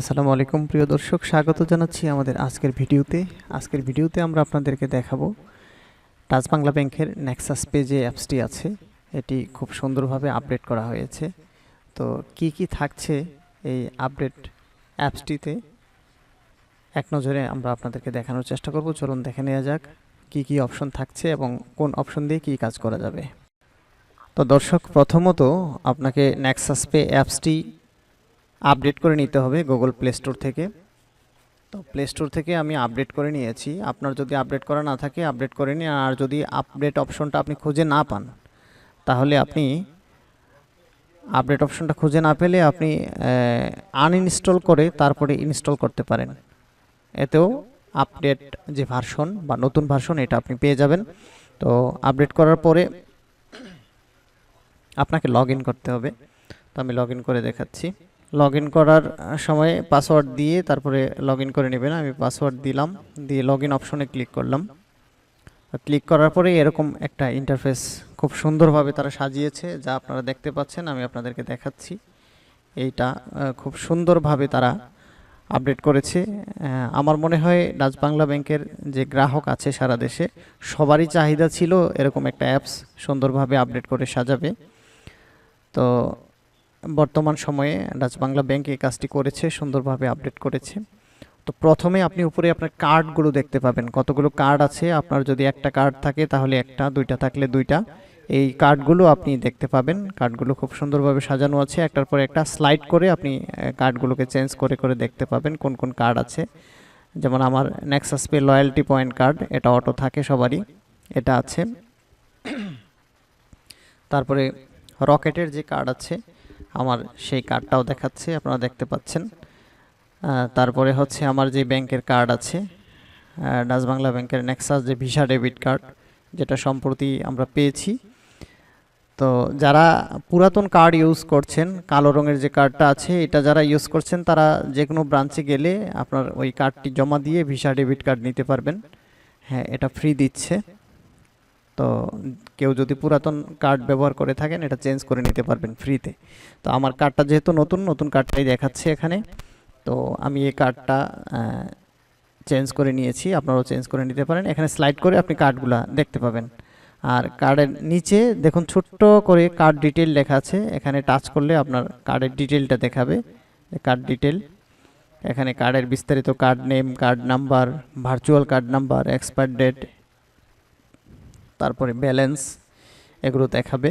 আসসালামু আলাইকুম, প্রিয় দর্শক। স্বাগত জানাচ্ছি আমাদের আজকের ভিডিওতে। আজকের ভিডিওতে আমরা আপনাদেরকে দেখাবো টাচ বাংলা ব্যাংকের নেক্সাস পে যে অ্যাপসটি আছে। এটি খুব সুন্দরভাবে আপডেট করা হয়েছে। তো কি কি থাকছে এই আপডেট অ্যাপসটিতে? এক নজরে আমরা আপনাদেরকে দেখানোর চেষ্টা করব। চলুন দেখে নেওয়া যাক কি কি অপশন থাকছে এবং কোন অপশন দিয়ে কি কাজ করা যাবে। তো দর্শক, প্রথমত আপনাকে নেক্সাস পে অ্যাপসটি আপডেট করে নিতে হবে গুগল প্লে স্টোর থেকে। তো প্লে স্টোর থেকে আমি আপডেট করে নিয়েছি। আপনার যদি আপডেট করা না থাকে, আপডেট করে নিন। আর যদি আপডেট অপশনটা আপনি খুঁজে না পান, তাহলে আপনি আপডেট অপশনটা খুঁজে না পেলে আপনি আনইনস্টল করে তারপরে ইনস্টল করতে পারেন। এতেও আপডেট যে ভার্সন বা নতুন ভার্সন এটা আপনি পেয়ে যাবেন। তো আপডেট করার পরে আপনাকে লগ করতে হবে। তো আমি লগ করে দেখাচ্ছি। লগ ইন করার সময় পাসওয়ার্ড দিয়ে তারপরে লগ ইন করে নেবেন। আমি পাসওয়ার্ড দিলাম, দিয়ে লগ ইন অপশনে ক্লিক করলাম ক্লিক করার পরে এরকম একটা ইন্টারফেস খুব সুন্দরভাবে তারা সাজিয়েছে, যা আপনারা দেখতে পাচ্ছেন, আমি আপনাদেরকে দেখাচ্ছি। এইটা খুব সুন্দরভাবে তারা আপডেট করেছে। আমার মনে হয় ডাচ বাংলা ব্যাংকের যে গ্রাহক আছে সারা দেশে, সবারই চাহিদা ছিল এরকম একটা অ্যাপস সুন্দরভাবে আপডেট করে সাজাবে। তো বর্তমান সময়ে ডাচ বাংলা ব্যাংক এই কাজটি করেছে, সুন্দরভাবে আপডেট করেছে। তো প্রথমে আপনি উপরে আপনার কার্ডগুলো দেখতে পাবেন। কতগুলো কার্ড আছে? আপনার যদি একটা কার্ড থাকে তাহলে একটা, দুইটা থাকলে দুইটা। এই কার্ডগুলো আপনি দেখতে পাবেন। কার্ডগুলো খুব সুন্দরভাবে সাজানো আছে। একটার পর একটা স্লাইড করে আপনি কার্ডগুলোকে চেঞ্জ করে করে দেখতে পাবেন কোন কোন কার্ড আছে। যেমন আমার Nexus pay loyalty point card এটা অটো থাকে সবারই, এটা আছে। তারপরে রকেটের যে কার্ড আছে আমার সেই কার্ডটাও দেখাচ্ছে, আপনারা দেখতে পাচ্ছেন। তারপরে হচ্ছে আমার যে ব্যাংকের কার্ড আছে ডাচ বাংলা ব্যাংকের নেক্সাস যে ভিসা ডেবিট কার্ড যেটা সম্প্রতি আমরা পেয়েছি। তো যারা পুরাতন কার্ড ইউজ করছেন, কালো রঙের যে কার্ডটা আছে, এটা যারা ইউজ করছেন, তারা যে কোনো ব্রাঞ্চে গেলে আপনার ওই কার্ডটি জমা দিয়ে ভিসা ডেবিট কার্ড নিতে পারবেন। হ্যাঁ এটা ফ্রি দিচ্ছে। তো কেউ যদি পুরাতন কার্ড ব্যবহার করে থাকেন, এটা চেঞ্জ করে নিতে পারবেন ফ্রিতে তো আমার কার্ডটা যেহেতু নতুন নতুন কার্ডটাই দেখাচ্ছে এখানে। তো আমি এই কার্ডটা চেঞ্জ করে নিয়েছি, আপনারাও চেঞ্জ করে নিতে পারেন। এখানে স্লাইড করে আপনি কার্ডগুলো দেখতে পাবেন। আর কার্ডের নিচে দেখুন ছোট্ট করে কার্ড ডিটেল লেখা আছে। এখানে টাচ করলে আপনার কার্ডের ডিটেলটা দেখাবে। কার্ড ডিটেল এখানে কার্ডের বিস্তারিত card name card number virtual card number expire date তারপরে ব্যালেন্স এগুলো দেখাবে।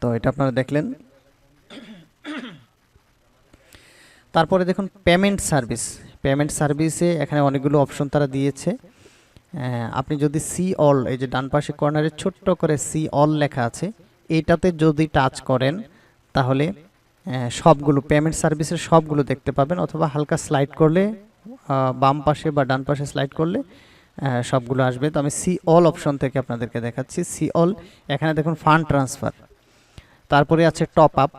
তো এটা আপনারা দেখলেন। তারপরে দেখুন পেমেন্ট সার্ভিস পেমেন্ট সার্ভিসে এখানে অনেকগুলো অপশন তারা দিয়েছে। আপনি যদি সি অল এই যে ডান পাশে কর্নারে ছোট্ট করে সি অল লেখা আছে, এটাতে যদি টাচ করেন, তাহলে সবগুলো পেমেন্ট সার্ভিসের সবগুলো দেখতে পাবেন। অথবা হালকা স্লাইড করলে বাম পাশে বা ডান পাশে স্লাইড করলে সবগুলো আসবে। তো আমি সি অল অপশন থেকে আপনাদেরকে দেখাচ্ছি। সি অল, এখানে দেখুন ফান্ড ট্রান্সফার। তারপরে আছে টপ আপ,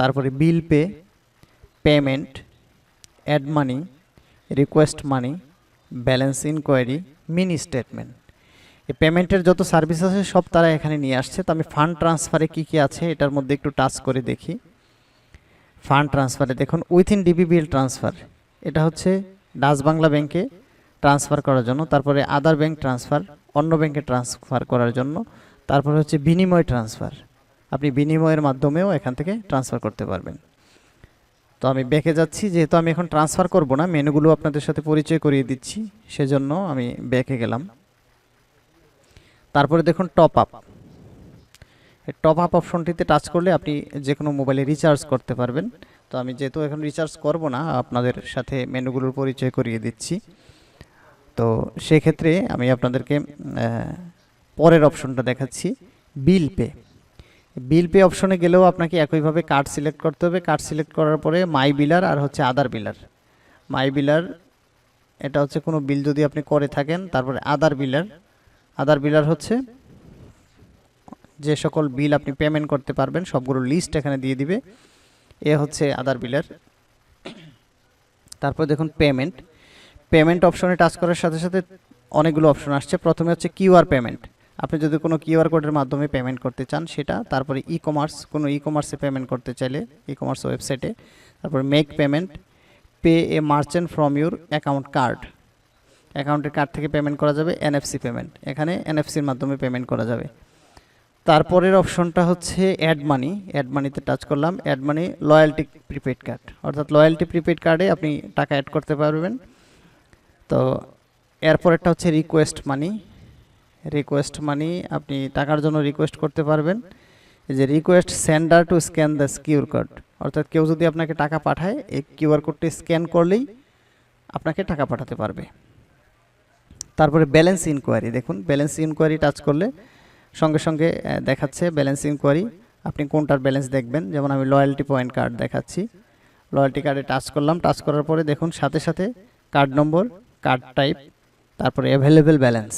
তারপরে bill pay, payment, add money, request money, balance enquiry, mini statement. এই পেমেন্টের যত সার্ভিস আছে সব তারা এখানে নিয়ে আসছে। তো আমি ফান্ড ট্রান্সফারে কি কি আছে এটার মধ্যে একটু টাচ করে দেখি। ফান্ড ট্রান্সফারে দেখুন উইথিন ডিবিবিএল ট্রান্সফার। এটা হচ্ছে ডাচ বাংলা ব্যাংকে ট্রান্সফার করার জন্য, তারপরে আদার ব্যাংক ট্রান্সফার অন্য ব্যাংকে ট্রান্সফার করার জন্য, তারপরে হচ্ছে বিনিময় ট্রান্সফার আপনি বিনিময়ের মাধ্যমেও এখান থেকে ট্রান্সফার করতে পারবেন। তো আমি ব্যাকে যাচ্ছি, যেহেতু আমি এখন ট্রান্সফার করব না, মেনুগুলো আপনাদের সাথে পরিচয় করিয়ে দিচ্ছি, সেজন্য আমি ব্যাকে গেলাম। তারপরে দেখুন টপ আপ টপ আপ অপশনটিতে টাচ করলে আপনি যে কোনো মোবাইলে রিচার্জ করতে পারবেন। তো আমি যেহেতু এখন রিচার্জ করব না, আপনাদের সাথে মেনুগুলোর পরিচয় করিয়ে দিচ্ছি। তো সেক্ষেত্রে আমি আপনাদেরকে পরের অপশনটা দেখাচ্ছি বিল পে বিল পে অপশনে গেলেও আপনাকে একইভাবে কার্ড সিলেক্ট করতে হবে। কার্ড সিলেক্ট করার পরে মাই বিলার আর হচ্ছে আদার বিলার মাই বিলার এটা হচ্ছে কোনো বিল যদি আপনি করে থাকেন, তারপরে আদার বিলার আদার বিলার হচ্ছে যে সকল বিল আপনি পেমেন্ট করতে পারবেন, সবগুলো লিস্ট এখানে দিয়ে দিবে। এ হচ্ছে আদার বিলার তারপর দেখুন পেমেন্ট পেমেন্ট অপশনে টাচ করার সাথে সাথে অনেকগুলো অপশন আসছে। প্রথমে হচ্ছে কিউআর পেমেন্ট আপনি যদি কোনো কিউআর কোডের মাধ্যমে পেমেন্ট করতে চান, সেটা, তারপরে ই কমার্স কোনো ই কমার্সে পেমেন্ট করতে চাইলে ই কমার্স ওয়েবসাইটে তারপরে make payment pay a merchant from your account card অ্যাকাউন্টের কার্ড থেকে পেমেন্ট করা যাবে এনএফসি পেমেন্ট এখানে এনএফসির মাধ্যমে পেমেন্ট করা যাবে। তারপরের অপশনটা হচ্ছে অ্যাড মানি অ্যাড মানিতে টাচ করলাম। Add money loyalty prepaid card অর্থাৎ লয়্যালটি প্রিপেড কার্ডে আপনি টাকা অ্যাড করতে পারবেন। তো এরপরেরটা হচ্ছে রিকোয়েস্ট মানি রিকোয়েস্ট মানি আপনি টাকার জন্য রিকোয়েস্ট করতে পারবেন। যে request sender to scan the QR code অর্থাৎ কেউ যদি আপনাকে টাকা পাঠায়, এই কিউআর কোডটি স্ক্যান করলেই আপনাকে টাকা পাঠাতে পারবে। তারপরে ব্যালেন্স ইনকোয়ারি দেখুন ব্যালেন্স ইনকোয়ারি টাচ করলে সঙ্গে সঙ্গে দেখাচ্ছে ব্যালেন্স ইনকোয়ারি আপনি কোনটার ব্যালেন্স দেখবেন? যেমন আমি লয়্যালটি পয়েন্ট কার্ড দেখাচ্ছি। লয়্যালটি কার্ডে টাচ করলাম টাচ করার পরে দেখুন, সাথে সাথে কার্ড নম্বর কার্ড টাইপ তারপরে অ্যাভেলেবেল ব্যালেন্স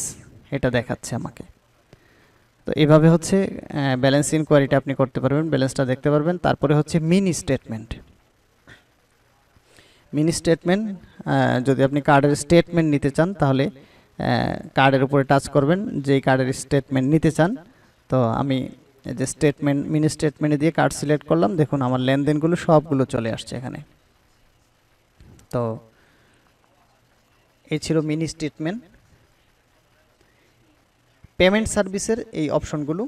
এটা দেখাচ্ছে আমাকে। তো এভাবে হচ্ছে ব্যালেন্স ইনকোয়ারিটা আপনি করতে পারবেন ব্যালেন্সটা দেখতে পারবেন। তারপরে হচ্ছে মিনি স্টেটমেন্ট মিনি স্টেটমেন্ট যদি আপনি কার্ডের স্টেটমেন্ট নিতে চান, তাহলে কার্ডের উপরে টাচ করবেন, যেই কার্ডের স্টেটমেন্ট নিতে চান, তো আমি যে স্টেটমেন্ট মিনি স্টেটমেন্টে দিয়ে কার্ড সিলেক্ট করলাম। দেখুন, আমার লেনদেনগুলো সবগুলো চলে আসছে এখানে। তো এই ছিল মিনি স্টেটমেন্ট পেমেন্ট সার্ভিসের এই অপশনগুলো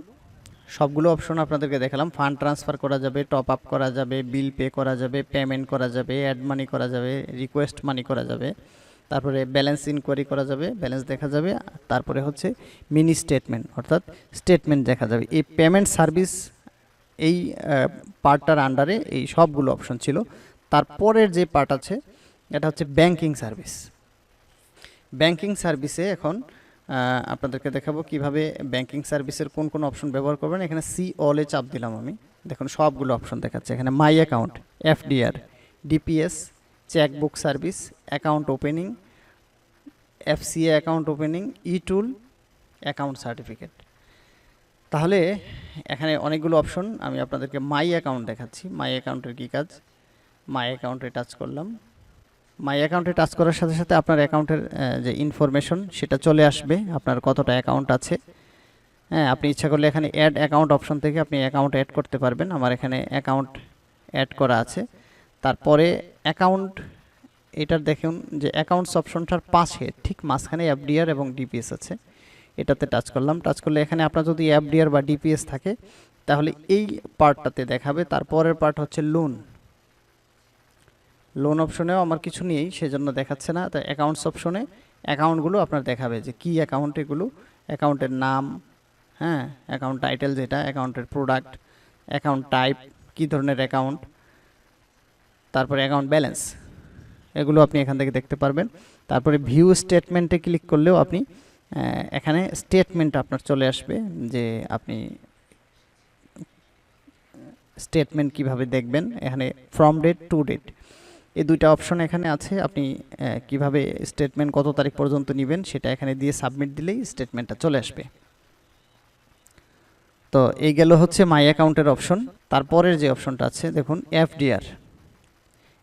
সবগুলো অপশন আপনাদেরকে দেখালাম। ফান্ড ট্রান্সফার করা যাবে টপ আপ করা যাবে বিল পে করা যাবে পেমেন্ট করা যাবে অ্যাড মানি করা যাবে রিকোয়েস্ট মানি করা যাবে। তারপরে ব্যালেন্স ইনকোয়ারি করা যাবে ব্যালেন্স দেখা যাবে। তারপরে হচ্ছে মিনি স্টেটমেন্ট অর্থাৎ স্টেটমেন্ট দেখা যাবে। এই পেমেন্ট সার্ভিস এই পার্টটার আন্ডারে এই সবগুলো অপশন ছিল। তারপরের যে পার্ট আছে, এটা হচ্ছে ব্যাংকিং সার্ভিস ব্যাংকিং সার্ভিসে এখন আপনাদেরকে দেখাবো কীভাবে ব্যাংকিং সার্ভিসের কোন কোন অপশন ব্যবহার করবেন। এখানে সি অলে চাপ দিলাম আমি। দেখুন, সবগুলো অপশন দেখাচ্ছে। এখানে my account FDR DPS chequebook service account opening FCA account opening e tool account certificate তাহলে এখানে অনেকগুলো অপশন। আমি আপনাদেরকে মাই অ্যাকাউন্ট দেখাচ্ছি। মাই অ্যাকাউন্টের কী কাজ? মাই অ্যাকাউন্টে টাচ করলাম। মাই অ্যাকাউন্টে টাচ করার সাথে সাথে আপনার অ্যাকাউন্টের যে ইনফরমেশন সেটা চলে আসবে। আপনার কতটা অ্যাকাউন্ট আছে। হ্যাঁ আপনি ইচ্ছা করলে এখানে অ্যাড অ্যাকাউন্ট অপশন থেকে আপনি অ্যাকাউন্ট অ্যাড করতে পারবেন। আমার এখানে অ্যাকাউন্ট অ্যাড করা আছে। তারপরে অ্যাকাউন্ট এটার দেখুন যে অ্যাকাউন্টস অপশনটার পাশে, ঠিক মাঝখানে এফডিআর এবং ডিপিএস আছে। এটাতে টাচ করলাম। টাচ করলে এখানে আপনার যদি এফডিআর বা ডিপিএস থাকে, তাহলে এই পার্টটাতে দেখাবে। তারপরের পার্ট হচ্ছে লোন লোন অপশনেও আমার কিছু নেই, সেজন্য দেখাচ্ছে না। তাই অ্যাকাউন্টস অপশনে অ্যাকাউন্টগুলো আপনার দেখাবে যে কী অ্যাকাউন্ট এগুলো অ্যাকাউন্টের নাম হ্যাঁ অ্যাকাউন্ট টাইটেল যেটা অ্যাকাউন্টের প্রোডাক্ট অ্যাকাউন্ট টাইপ কী ধরনের অ্যাকাউন্ট তারপরে অ্যাকাউন্ট ব্যালেন্স এগুলো আপনি এখান থেকে দেখতে পারবেন। তারপরে ভিউ স্টেটমেন্টে ক্লিক করলেও আপনি এখানে স্টেটমেন্ট আপনার চলে আসবে যে আপনি স্টেটমেন্ট কীভাবে দেখবেন। এখানে ফ্রম ডেট টু ডেট এই দুইটা অপশন এখানে আছে। আপনি কীভাবে স্টেটমেন্ট কত তারিখ পর্যন্ত নেবেন সেটা এখানে দিয়ে সাবমিট দিলেই স্টেটমেন্টটা চলে আসবে। তো এই গেল হচ্ছে মাই অ্যাকাউন্টের অপশন তারপরের যে অপশনটা আছে, দেখুন এফডিআর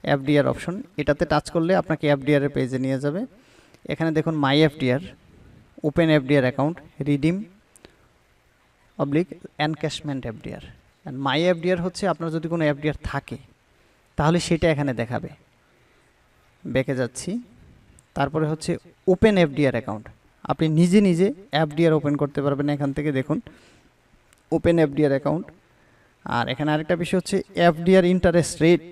এফডিআর অপশন এটাতে টাচ করলে আপনাকে এফডিআর এর পেজে নিয়ে যাবে। এখানে দেখুন my FDR open FDR account redeem oblique encashment FDR my FDR হচ্ছে আপনার যদি কোনো এফডিআর থাকে তাহলে সেটা এখানে দেখাবে। বেঁকে যাচ্ছি। তারপরে হচ্ছে ওপেন এফডিআর অ্যাকাউন্ট আপনি নিজে নিজে এফডিআর ওপেন করতে পারবেন এখান থেকে, দেখুন। ওপেন এফডিআর অ্যাকাউন্ট আর এখানে আরেকটা বিষয় হচ্ছে এফডিআর ইন্টারেস্ট রেট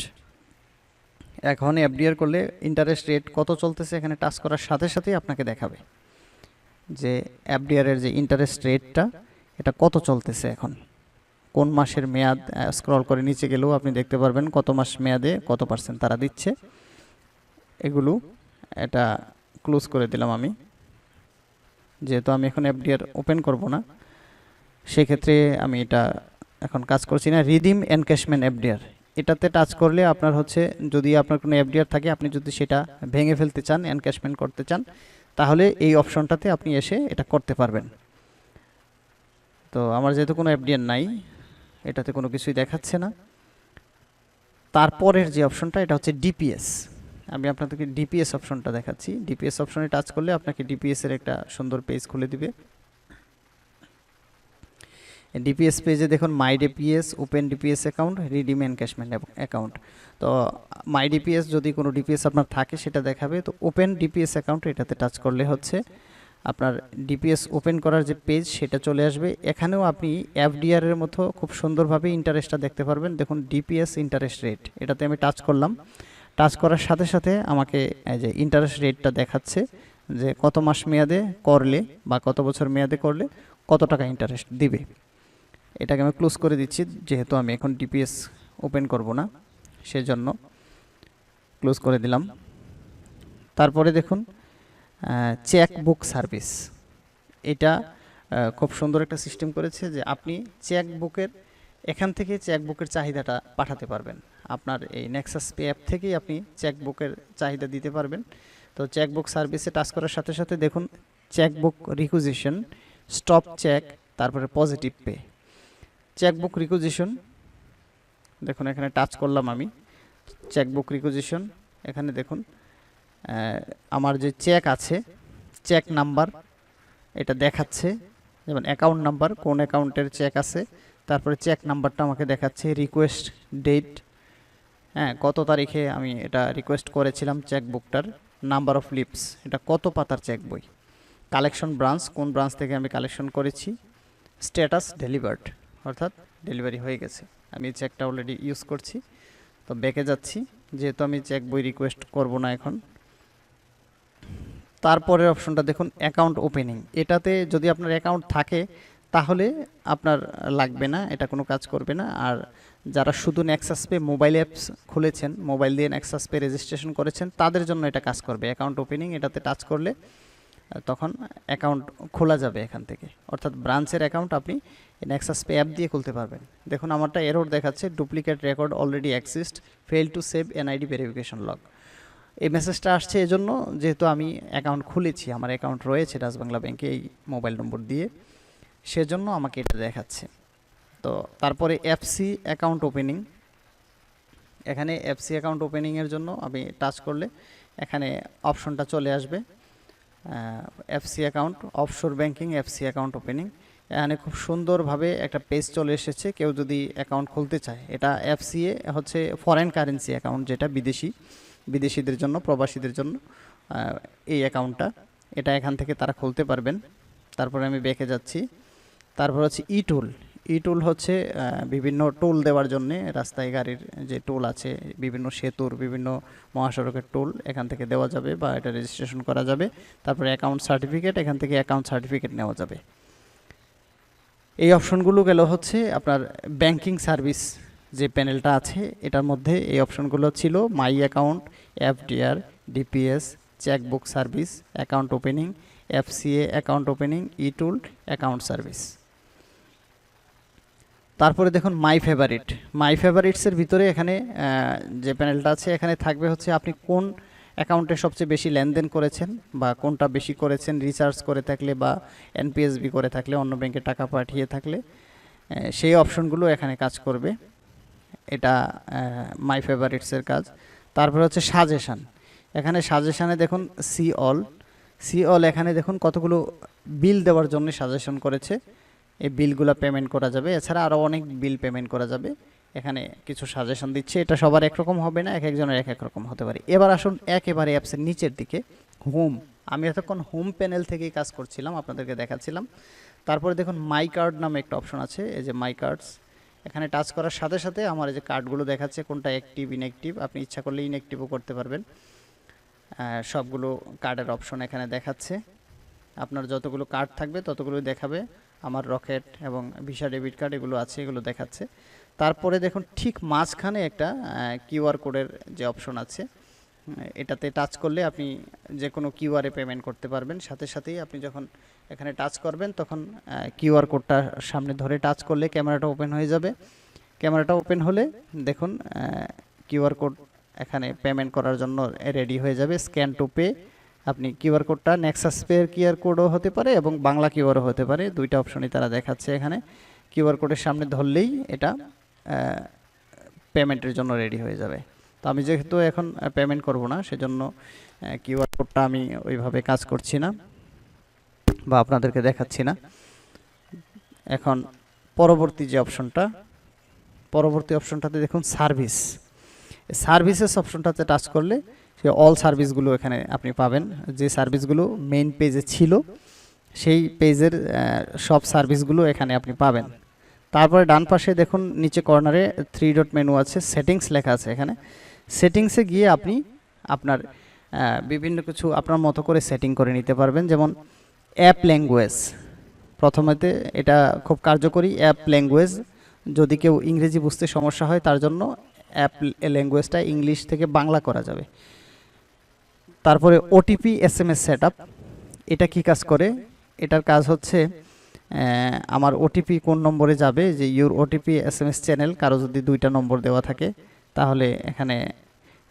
এখন এফডিআর করলে ইন্টারেস্ট রেট কত চলতেছে এখানে টাচ করার সাথে সাথেই আপনাকে দেখাবে। যে এফডিআরের যে ইন্টারেস্ট রেটটা এটা কত চলতেছে এখন। কোন মাসের মেয়াদ স্ক্রল করে নিচে গেলেও আপনি দেখতে পারবেন কত মাস মেয়াদে কত পার্সেন্ট তারা দিচ্ছে। এগুলো এটা ক্লোজ করে দিলাম আমি। যেহেতু আমি এখন এফডিআর ওপেন করব না, সেক্ষেত্রে আমি এটা এখন কাজ করছি না। রিডিম এনক্যাশমেন্ট এফডিআর এটাতে টাচ করলে আপনার হচ্ছে যদি আপনার কোনো এফডিআর থাকে, আপনি যদি সেটা ভেঙে ফেলতে চান এনক্যাশমেন্ট করতে চান, তাহলে এই অপশনটাতে আপনি এসে এটা করতে পারবেন। তো আমার যেহেতু কোনো এফডিআর নাই এটাতে কোনো কিছুই দেখাচ্ছে না তারপরের যে অপশনটা এটা হচ্ছে ডিপিএস আমি আপনাদেরকে ডিপিএস অপশনটা দেখাচ্ছি ডিপিএস অপশনে টাচ করলে আপনাকে ডিপিএস এর একটা সুন্দর পেজ খুলে দিবে ডিপিএস পেজে দেখুন my DPS open DPS account redeem encashment account তো মাই ডিপিএস যদি কোনো ডিপিএস আপনার থাকে সেটা দেখাবে তো ওপেন ডিপিএস অ্যাকাউন্ট এটাতে টাচ করলে হচ্ছে আপনার ডিপিএস ওপেন করার যে পেজ সেটা চলে আসবে। এখানেও আপনি এফডিআর এর মতো খুব সুন্দরভাবে ইন্টারেস্টটা দেখতে পারবেন। দেখুন ডিপিএস ইন্টারেস্ট রেট এটাতে আমি টাচ করলাম। টাচ করার সাথে সাথে আমাকে যে ইন্টারেস্ট রেটটা দেখাচ্ছে যে কত মাস মেয়াদে করলে বা কত বছর মেয়াদে করলে কত টাকা ইন্টারেস্ট দিবে। এটাকে আমি ক্লোজ করে দিচ্ছি, যেহেতু আমি এখন ডিপিএস ওপেন করব না, সেজন্য ক্লোজ করে দিলাম। তারপরে দেখুন চেক বুক সার্ভিস এটা খুব সুন্দর একটা সিস্টেম করেছে যে আপনি চেক বুকের এখান থেকে চেক বুকের চাহিদাটা পাঠাতে পারবেন। আপনার এই নেক্সাস পে অ্যাপ থেকেই আপনি চেক বুকের চাহিদা দিতে পারবেন। তো চেক বুক সার্ভিসে টাচ করার সাথে সাথে দেখুন cheque book requisition stop cheque তারপরে positive pay cheque book requisition দেখুন এখানে টাচ করলাম আমি। চেক বুক রিকুজিশন এখানে দেখুন আমার যে চেক আছে চেক নাম্বার এটা দেখাচ্ছে। যেমন অ্যাকাউন্ট নাম্বার কোন অ্যাকাউন্টের চেক আছে, তারপরে চেক নাম্বারটা আমাকে দেখাচ্ছে রিকোয়েস্ট ডেট হ্যাঁ কত তারিখে আমি এটা রিকোয়েস্ট করেছিলাম চেক বুকটার নাম্বার অফ লিপস এটা কত পাতার চেক বই? কালেকশন ব্রাঞ্চ কোন ব্রাঞ্চ থেকে আমি কালেকশন করেছি? স্ট্যাটাস ডেলিভার্ড অর্থাৎ ডেলিভারি হয়ে গেছে। আমি চেকটা অলরেডি ইউজ করছি। তো ব্যাকে যাচ্ছি, যেহেতু আমি চেক বই রিকোয়েস্ট করব না এখন তারপরের অপশনটা দেখুন অ্যাকাউন্ট ওপেনিং এটাতে যদি আপনার অ্যাকাউন্ট থাকে, তাহলে আপনার লাগবে না, এটা কোনো কাজ করবে না। আর যারা শুধু নেক্সাস পে মোবাইল অ্যাপস খুলেছেন মোবাইল দিয়ে নেক্সাস পে রেজিস্ট্রেশন করেছেন, তাদের জন্য এটা কাজ করবে। অ্যাকাউন্ট ওপেনিং এটাতে টাচ করলে, তখন অ্যাকাউন্ট খোলা যাবে এখান থেকে। অর্থাৎ ব্রাঞ্চের অ্যাকাউন্ট আপনি নেক্সাস পে অ্যাপ দিয়ে খুলতে পারবেন। দেখুন, আমারটা এরর দেখাচ্ছে duplicate record already exist fail to save NID verification log এই মেসেজটা আসছে এজন্য যেহেতু আমি অ্যাকাউন্ট খুলেছি, আমার অ্যাকাউন্ট রয়েছে রাজবাংলা ব্যাংকে এই মোবাইল নম্বর দিয়ে, সেজন্য আমাকে এটা দেখাচ্ছে। তো তারপরে এফসি অ্যাকাউন্ট ওপেনিং এখানে এফসি অ্যাকাউন্ট ওপেনিংয়ের জন্য আমি টাচ করলে এখানে অপশনটা চলে আসবে। FC account offshore banking FC account opening এখানে খুব সুন্দরভাবে একটা পেজ চলে এসেছে, কেউ যদি অ্যাকাউন্ট খুলতে চায়, এটা এফসিএ হচ্ছে ফরেন কারেন্সি অ্যাকাউন্ট যেটা বিদেশি। বিদেশিদের জন্য, প্রবাসীদের জন্য এই অ্যাকাউন্টটা এটা এখান থেকে তারা খুলতে পারবেন। তারপরে আমি বেঁকে যাচ্ছি। তারপর হচ্ছে ই টুল ই টুল হচ্ছে বিভিন্ন টোল দেওয়ার জন্য রাস্তায় গাড়ির যে টোল আছে, বিভিন্ন সেতুর, বিভিন্ন মহাসড়কের টোল এখান থেকে দেওয়া যাবে বা এটা রেজিস্ট্রেশন করা যাবে। তারপরে অ্যাকাউন্ট সার্টিফিকেট এখান থেকে অ্যাকাউন্ট সার্টিফিকেট নেওয়া যাবে। এই অপশনগুলো গেল হচ্ছে আপনার ব্যাংকিং সার্ভিস যে প্যানেলটা আছে, এটার মধ্যে এই অপশনগুলো ছিল my account FDR DPS chequebook service account opening FCA account opening e tool account service তারপরে দেখুন মাই ফেভারিট মাই ফেভারিটসের ভিতরে এখানে যে প্যানেলটা আছে, এখানে থাকবে হচ্ছে আপনি কোন অ্যাকাউন্টে সবচেয়ে বেশি লেনদেন করেছেন বা কোনটা বেশি করেছেন রিচার্জ করে থাকলে বা এনপিএসবি করে থাকলে, অন্য ব্যাংকে টাকা পাঠিয়ে থাকলে সেই অপশনগুলো এখানে কাজ করবে। এটা মাই ফেভারিটসের কাজ। তারপরে হচ্ছে সাজেশান এখানে সাজেশানে দেখুন সি অল সি অল এখানে দেখুন কতগুলো বিল দেওয়ার জন্য সাজেশন করেছে। এই বিলগুলো পেমেন্ট করা যাবে। এছাড়া আরও অনেক বিল পেমেন্ট করা যাবে। এখানে কিছু সাজেশন দিচ্ছে। এটা সবার একরকম হবে না এক একজনের এক এক রকম হতে পারে। এবার আসুন একেবারে অ্যাপসের নিচের দিকে। হোম আমি এতক্ষণ হোম প্যানেল থেকেই কাজ করছিলাম, আপনাদেরকে দেখাচ্ছিলাম। তারপরে দেখুন মাই কার্ড নামে একটা অপশন আছে। এই যে মাই কার্ডস এখানে টাচ করার সাথে সাথে আমার যে কার্ডগুলো দেখাচ্ছে কোনটা অ্যাক্টিভ ইনঅ্যাক্টিভ আপনি ইচ্ছা করলে ইনঅ্যাক্টিভও করতে পারবেন। সবগুলো কার্ডের অপশন এখানে দেখাচ্ছে। আপনার যতগুলো কার্ড থাকবে ততগুলোই দেখাবে। আমার রকেট এবং ভিসা ডেবিট কার্ড এগুলো আছে, এগুলো দেখাচ্ছে। তারপরে দেখুন ঠিক মাঝখানে একটা কিউআর কোডের যে অপশন আছে এটাতে টাচ করলে আপনি যে কোনো কিউআরে পেমেন্ট করতে পারবেন। সাথে সাথেই আপনি যখন এখানে টাচ করবেন, তখন কিউআর কোডটা সামনে ধরে টাচ করলে ক্যামেরাটা ওপেন হয়ে যাবে। ক্যামেরাটা ওপেন হলে দেখুন কিউআর কোড এখানে পেমেন্ট করার জন্য রেডি হয়ে যাবে। স্ক্যান টু পে, আপনি কিউআর কোডটা নেক্সাস পের কিউআর কোডও হতে পারে এবং বাংলা কিউআরও হতে পারে। দুইটা অপশনই তারা দেখাচ্ছে এখানে। কিউআর কোডের সামনে ধরলেই এটা পেমেন্টের জন্য রেডি হয়ে যাবে। তো আমি যেহেতু এখন পেমেন্ট করব না, সেজন্য কিউআর কোডটা আমি ওইভাবে কাজ করছি না। বা আপনাদেরকে দেখাচ্ছি না। এখন পরবর্তী যে অপশনটা, পরবর্তী অপশনটাতে দেখুন সার্ভিস। সার্ভিসেস অপশনটাতে টাচ করলে সে অল সার্ভিসগুলো এখানে আপনি পাবেন। যে সার্ভিসগুলো মেইন পেজে ছিল, সেই পেজের সব সার্ভিসগুলো এখানে আপনি পাবেন। তারপরে ডান পাশে দেখুন, নিচে কর্নারে থ্রি ডট মেনু আছে সেটিংস লেখা আছে এখানে। সেটিংসে গিয়ে আপনি আপনার বিভিন্ন কিছু আপনার মতো করে সেটিং করে নিতে পারবেন। যেমন অ্যাপ ল্যাঙ্গুয়েজ প্রথমেতে এটা খুব কার্যকরী অ্যাপ ল্যাঙ্গুয়েজ যদি কেউ ইংরেজি বুঝতে সমস্যা হয়, তার জন্য অ্যাপ ল্যাঙ্গুয়েজটা ইংলিশ থেকে বাংলা করা যাবে। তারপরে OTP S M S set এটা কি কাজ করে? এটার কাজ হচ্ছে আমার ওটিপি কোন নম্বরে যাবে? যে your OTP S M S channel কারও যদি দুইটা নম্বর দেওয়া থাকে, তাহলে এখানে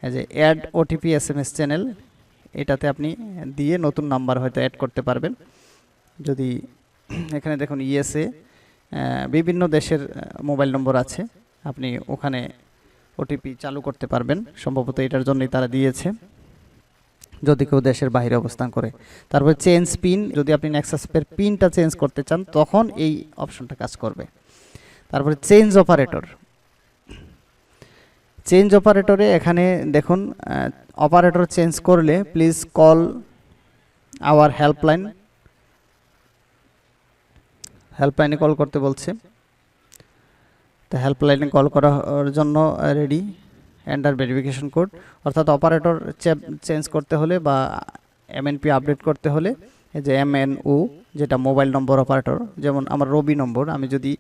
যে add OTP S M S channel এটাতে আপনি দিয়ে নতুন নাম্বার হয়তো অ্যাড করতে পারবেন। যদি এখানে দেখুন ইএসএ বিভিন্ন দেশের মোবাইল নম্বর আছে। আপনি ওখানে ওটিপি চালু করতে পারবেন। সম্ভবত এটার জন্যই তারা দিয়েছে। যদি কেউ দেশের বাইরে অবস্থান করে। তারপর চেঞ্জ পিন যদি আপনি নেক্সাসপের পিনটা চেঞ্জ করতে চান, তখন এই অপশনটা কাজ করবে। তারপরে চেঞ্জ অপারেটর চেঞ্জ অপারেটরে এখানে দেখুন অপারেটর চেঞ্জ করলে প্লিজ কল আওয়ার হেল্পলাইন হেল্পলাইনে কল করতে বলছে। তো হেল্পলাইনে কল করার জন্য রেডি এন্টার ভেরিফিকেশন কোড অর্থাৎ অপারেটর চেঞ্জ করতে হলে বা এমএনপি আপডেট করতে হলে যে এমএনও যেটা মোবাইল নম্বর অপারেটর যেমন আমার রবি নম্বর আমি যদি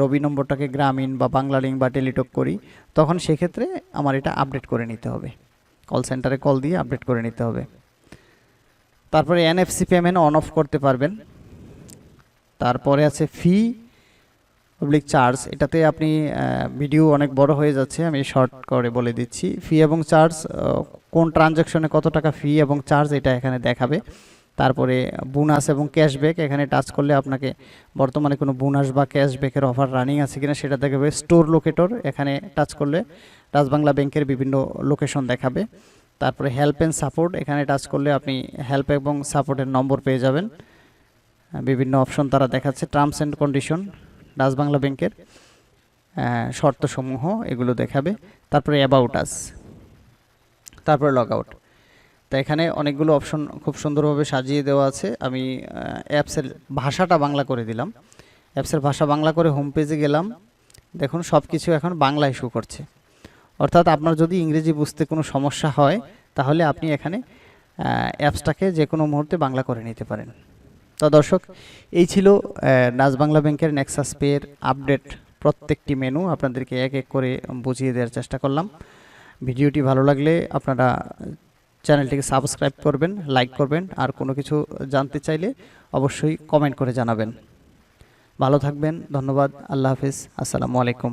রবি নম্বরটাকে গ্রামীণ বা বাংলা লিঙ্ক বা টেলিটক করি, তখন সেক্ষেত্রে আমার এটা আপডেট করে নিতে হবে। কল সেন্টারে কল দিয়ে আপডেট করে নিতে হবে। তারপরে এনএফসি পেমেন্ট অন অফ করতে পারবেন। তারপরে আছে ফি পাবলিক চার্জ এটাতে আপনি ভিডিও অনেক বড় হয়ে যাচ্ছে, আমি শর্ট করে বলে দিচ্ছি। ফি এবং চার্জ কোন ট্রানজ্যাকশনে কত টাকা ফি এবং চার্জ এটা এখানে দেখাবে। তারপরে বোনাস এবং ক্যাশব্যাক, এখানে টাচ করলে আপনাকে বর্তমানে কোনো বোনাস বা ক্যাশব্যাকের অফার রানিং আছে কিনা সেটা দেখাবে। স্টোর লোকেটর এখানে টাচ করলে রাজবাংলা ব্যাংকের বিভিন্ন লোকেশন দেখাবে। তারপরে হেল্প অ্যান্ড সাপোর্ট এখানে টাচ করলে আপনি হেল্প এবং সাপোর্টের নম্বর পেয়ে যাবেন। বিভিন্ন অপশন তারা দেখাচ্ছে টার্মস অ্যান্ড কন্ডিশন রাজবাংলা ব্যাংকের শর্তসমূহ এগুলো দেখাবে। তারপরে অ্যাবাউট আস তারপরে লগ আউট তো এখানে অনেকগুলো অপশন খুব সুন্দরভাবে সাজিয়ে দেওয়া আছে। আমি অ্যাপসের ভাষাটা বাংলা করে দিলাম। অ্যাপসের ভাষা বাংলা করে হোম পেজে গেলাম। দেখুন সব কিছু এখন বাংলায় শো করছে। অর্থাৎ আপনার যদি ইংরেজি বুঝতে কোনো সমস্যা হয়, তাহলে আপনি এখানে অ্যাপসটাকে যে কোনো মুহূর্তে বাংলা করে নিতে পারেন। তো দর্শক, এই ছিল নাজ বাংলা ব্যাংকের নেক্সাস পের আপডেট প্রত্যেকটি মেনু আপনাদেরকে এক এক করে বুঝিয়ে দেওয়ার চেষ্টা করলাম। ভিডিওটি ভালো লাগলে আপনারা চ্যানেলটিকে সাবস্ক্রাইব করবেন, লাইক করবেন, আর কোনো কিছু জানতে চাইলে অবশ্যই কমেন্ট করে জানাবেন। ভালো থাকবেন, ধন্যবাদ, আল্লাহ হাফিজ, আসসালামু আলাইকুম।